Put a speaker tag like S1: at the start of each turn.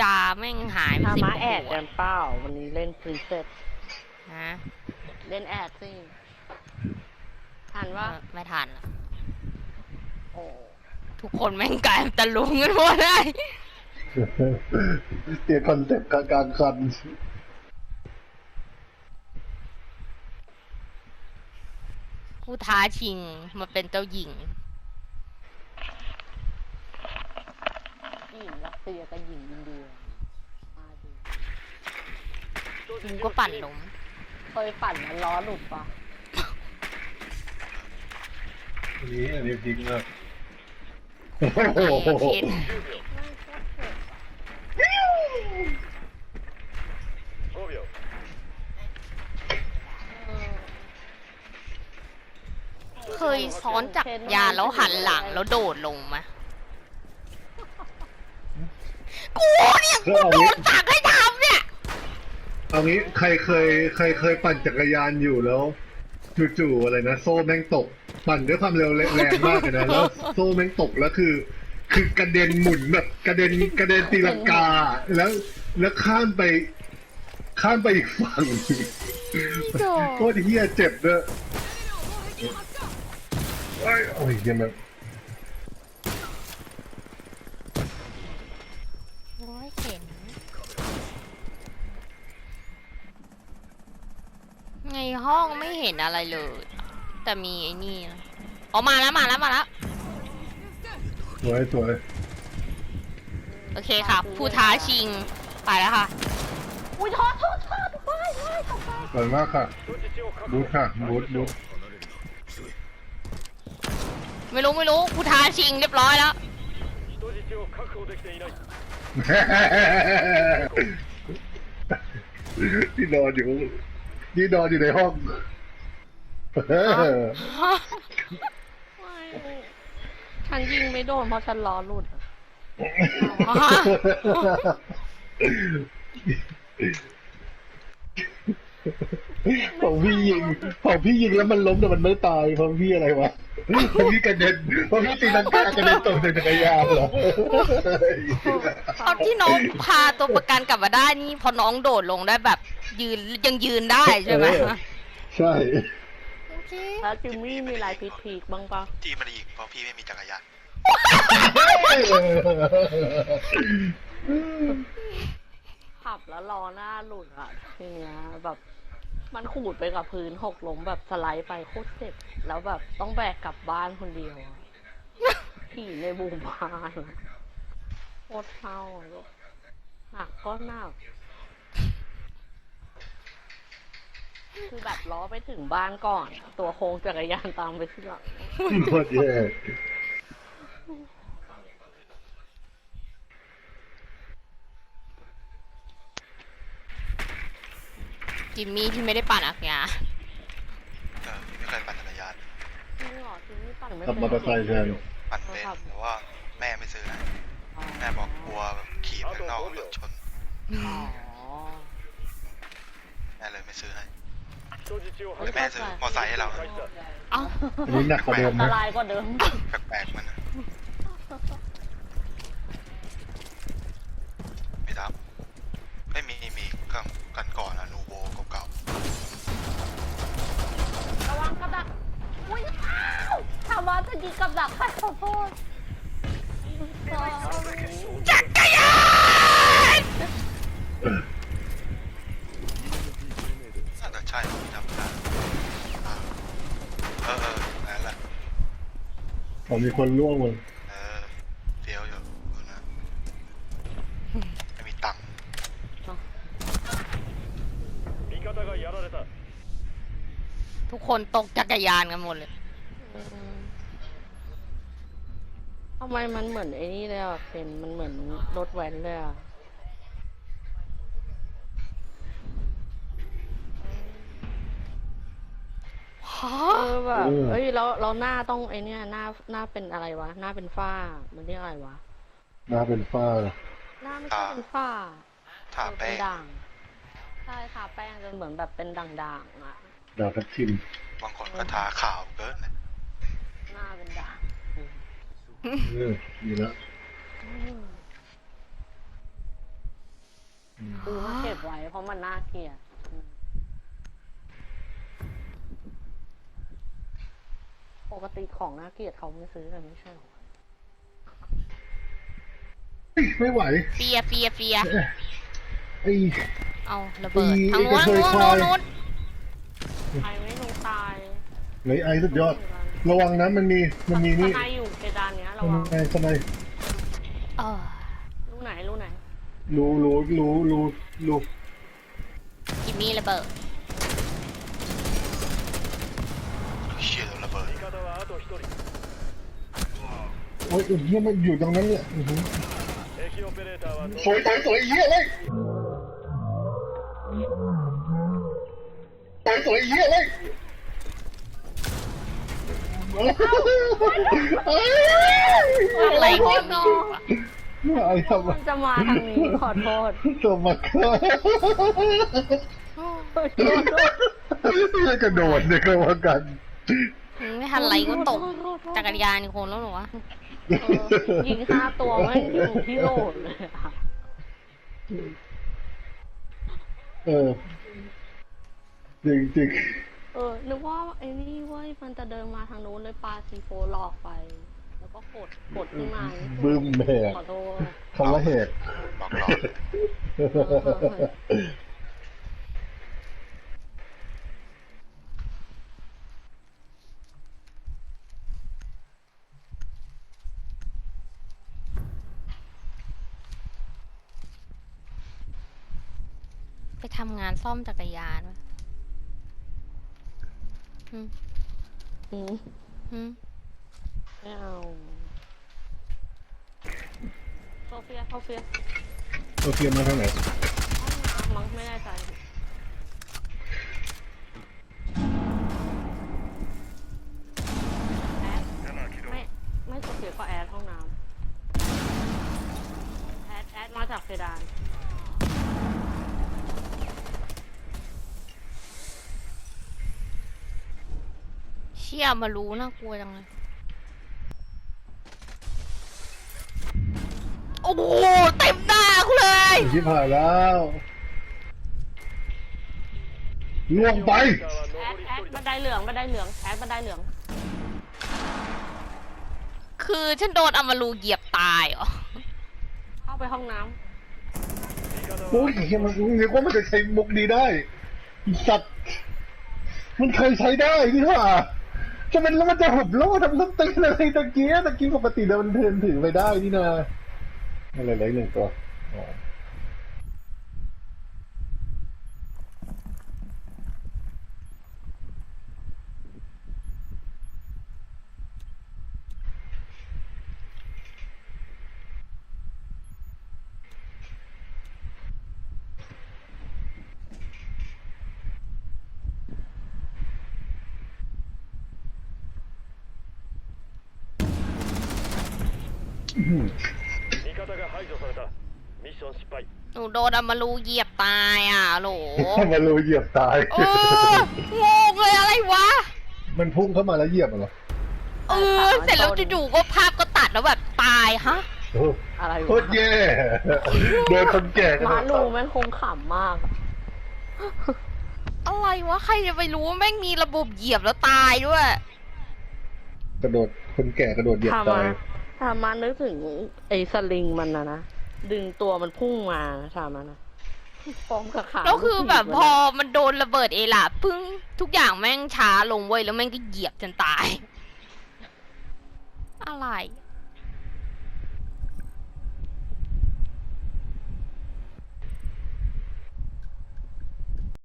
S1: ยาแม่งหายไป
S2: ทา
S1: สิบ
S2: มา
S1: ข
S2: แอด
S1: ว
S2: กั
S1: ด
S2: นเปล่าวันนี้เล่นพรีเซต
S1: ฮะ
S2: เล่นแอดสิทัน
S1: เอ
S2: ว่า
S1: อไม่ทันอะ
S2: โอ้
S1: ทุกคนแม่งกลายเป็นตะลุงกันหมดเลย
S3: เตียคอนเซ็ปต์กลางกลางคัน
S1: ผู้ท้าชิงมาเป็นเจ้าหญิง
S2: หญิงรัสเซียกับหญิงอินเดียมาดู
S1: มึงก็ปั่นลม
S2: เคยปั่นแล้วล้อหลุดปะ
S3: อันนี้อันนี้พลิกมาก
S1: ไอ้เคน
S2: ไม่ชอบเผ็ด
S4: 5秒
S2: เออ
S1: เคยซ้อนจักรยานแล้วหันหลังแล้วโดดลงไหมกูเนี่ยกูโดนสั่งให้ทำเนี่ย
S3: เอางี้ใครเคยใครเคยปั่นจักรยานอยู่แล้วจู่ๆอะไรนะโซ่แม่งตก ปั่นด้วยความเร็วแรงมากเลยนะแล้วโซ่แม่งตกแล้วคือ คือกระเด็นหมุนแบบกระเด็นกระเด็นตีลังกา แล้วแล้วข้ามไป ข้ามไปอีกฝั่งโคตรเฮียเจ็บด้วยโอ้ยโอ้ยเหี้ยังแบบ
S1: โอ้ยเห็นใน ห้องไม่เห็นอะไรเลย แต่มีไอ้นี่นะอ๋อมาแล้วมาแล้วมาแล้ว
S3: สวยสวย
S1: โอเคค่ะ ผู้ท้าชิง ไปแล้วค่ะ
S2: อุ้ยโทษโทษโทษว้ายว้ายตกใจ
S3: สวยมากค่ะ
S4: 人質を確
S3: บู
S4: 保
S3: ทค่ะบูทบูท
S1: ไม่รู้ไม่รู้ ผู้ท้าชิงเรียบร้อยแล้ว
S4: 人質を確保できていない
S3: ที่นอนอยู่ ที่นอนอยู่ในห้อง
S2: ไม่ฉันยิงไม่โดนเพราะฉันล้อหลุด
S3: ของพี่ยิงของพี่ยิงแล้วมันล้มแต่มันไม่ตายของพี่อะไรวะของ พี่กระเด็นของพี่ตีลังกากระเด็นตกจากจักรยานเหรอ
S1: ตอนที่น้องพาตัวประกันกลับมาได้นี่พอน้องโดดลงได้แบบ ยืนยังยืนได้ใช่ไหม
S3: เออใช่
S1: โอเค
S2: แล้วจิมมี่มีลายพีพีกบ้างปะ
S5: จี้มันอีกเพราะพี่ไม่มีจักรยาน
S2: ขับแล้วล้อหน้าหลุดอะทีเนี้ยแบบ มันขูดไปกับพื้นหกล้มแบบสไลด์ไปโคตรเจ็บ แล้วแบบต้องแบกกลับบ้านคนเดียวอะผีในบูมบ้านโคตรเศร้าลูกหนักก็หนัก คือแบบล้อไปถึงบ้านก่อน ตัวโค้งจักรยานตามไปที่หลัง
S3: โคตรแย่ิ
S1: มมี่ที่ไม่ได้ปั่นอักยา
S5: ไม่เคยปั่นจักรยาน
S2: จริหรอจิมมี่ปั่นไม่
S3: ขับมอเตอร์ไซค์แทน
S5: ปั่นเป็นแต่ว่าแม่ไม่ซื้อนะแม่บอกกลัวขี่ไปนอกรถชนแม่เลยไม่ซื้อให้หรือแม่ซื้อมอไซค์ให้เรา
S1: เอ้า
S3: หนักกว่าเดิม
S2: นะอัรกว่าเดิม
S5: แปลกๆมัน
S2: จะยิงกับดักใครขอโทษ
S1: จักรยาน
S5: ๆน่าจะใช่พี่จำไม่ได้อ่าเออเออนั่นแหละ
S3: ผมมีคนล่วงเลย
S5: เออเฟี้ยวอยู่ดูนะไม่มีตังค์
S4: 味方がやられた
S1: ทุกคนตกจักรยานกันหมดเลย
S2: ทำไมมันเหมือนไอ้นี่เลยอะเป็นมันเหมือนรถแว้นเลยอะ
S1: ฮ
S2: เอะอแบบเอ้ยแล้วเราหน้าต้องไอ้เนี่ยหน้าหน้าเป็นอะไรวะ หน้าเป็นฝ้า มันเรียกอะไรวะ
S3: หน้าเป็นฝ้า
S2: หน้าไม่ใช่เป็นฝ้า
S5: ทา
S2: เออ
S5: แป้
S2: เป็น
S5: ง
S2: ด่างใช่ทาแป้งจนเหมือนแบบเป็นด่างๆอะ
S3: ดาวทับทิม
S5: บางคนก็ทาขาวเกินนะ
S2: หน้าเป็นด่าง
S3: เออดีแล้ว
S2: อืมซื้อมาเก็บไว้เพราะมันน่าเกลียดอืมปกติของน่าเกลียดเขาไม่ซื้อกันไม่ใช่หรอ
S3: เฮ้ยไม่ไหว
S1: เฟียเฟียเฟีย
S3: ไอ้
S1: เอาระเบิด
S3: อี
S1: ทางโน้น
S3: ไอ้
S1: ทาง
S3: เค
S1: โน้
S3: ย
S1: น
S3: ควาย
S1: โน้น
S2: ใครไม่ลงตาย
S3: ไหนไอ้สุดยอด ระวังนะมันมีมันมีนี่
S2: ทนายอยู่เพดาน ระวังทำ
S3: ไมทำไม
S1: เออ
S2: ลูกไหนรู้ไหน
S3: รู้รู้รู้รู้รู้
S1: กิมมี่ระเบิด
S5: เชี่ยกิด
S3: โอ้ยเฮียมันอยู่ตรงนั้นเนี่ยอ้อหือสวยสวยสวยเฮียเลยสวยสวยเฮียเลย อะ
S1: ไรกันเนาะ
S3: ไอ้ทำไม
S2: มันจะมาทางนี้ขอโทษ
S3: สมัครไม่กระโดดเนี่ยก็ว่ากัน
S1: ไม่ทันไรก็ตกจักรยานคนแล้วเหรอวะ
S2: ยิงห้าตัวไม่อยู่ที่โลดเลยอะ
S3: เออจริงจริง
S2: ออ นึกว่าไอ้นี่เว้ยมันจะเดินมาทางนู้นเลยปลาซีโฟหลอกไป แล้วก็กดกดขึ้นมา
S3: บึ้มแหก
S2: ขอโทษ
S3: คำว่าแหก
S5: บอกหลอก
S1: ไปทำงานซ่อมจักรยาน วะอืม
S2: อืม
S1: อืม
S2: ไม่เอาโซเฟียโซเฟีย
S3: โอเคมาทางไหน
S2: ห้องน้ำมั้งไม่แน่ใจแอดไม่ไม่โซเฟียก็แอดห้องน้ำแอดแอดมาจากเพดาน
S1: ที่ยมารู้น่ากลัวจังเลย โอ้โหเต็มหน้ากูเลย
S3: ชิบหายแล้วล่วงไป
S2: แอดแอดบันไดเหลืองบันไดเหลืองแอดบันไดเหลือง
S1: คือฉันโดนอมารูเหยียบตายเหรอ
S2: เข้าไปห้องน้ำ
S3: โอ้
S4: ย
S3: เหี้ยมันนึกว่ามันคยใช้มุกดีได้สัตว์มันเคยใช้ได้นี่ว่า จะเป็นแล้วมันจะหุบโล่ทำต้นตีนอะไรตะเกียตะกี้ปกติเดินเทินถือไปได้นี่นาอะไรเลยหนึ่งตัวอ๋อ
S4: 味方が排除されたミッション失敗
S1: หนูโดนอามารูเหยียบตายอ่ะโหล
S3: มารูเหยียบตาย
S1: เอองงเลยอะไรวะ
S3: มันพุ่งเข้ามาแล้วเหยียบเหรอ
S1: เออ เสร็จแล้วจู่ๆก็ภาพก็ตัดแล้วแบบตายฮะ
S3: โอ้ ำ
S2: อะไร
S3: โคว ะ ตรแย่โดนคนแก่กระโด
S2: มา
S3: ด
S2: ลูแม่งคงขำมาก
S1: อะไรวะ ใครจะไปรู้ว่าแม่งมีระบบเหยียบแล้วตายด้วย
S3: กระโดดคนแก่กระโดดเหยียบ
S2: ทำ
S3: ตา
S2: มาย ทามานึกถึง ไอ้สลิงมันนะนะ ดึงตัวมันพุ่งมาทามานะพร้อมกับขา
S1: แล้วคือแบบพอมันโดนระเบิดเอล่ะพึ่งทุกอย่างแม่งช้าลงเว้ยแล้วแม่งก็เหยียบจนตาย อะไร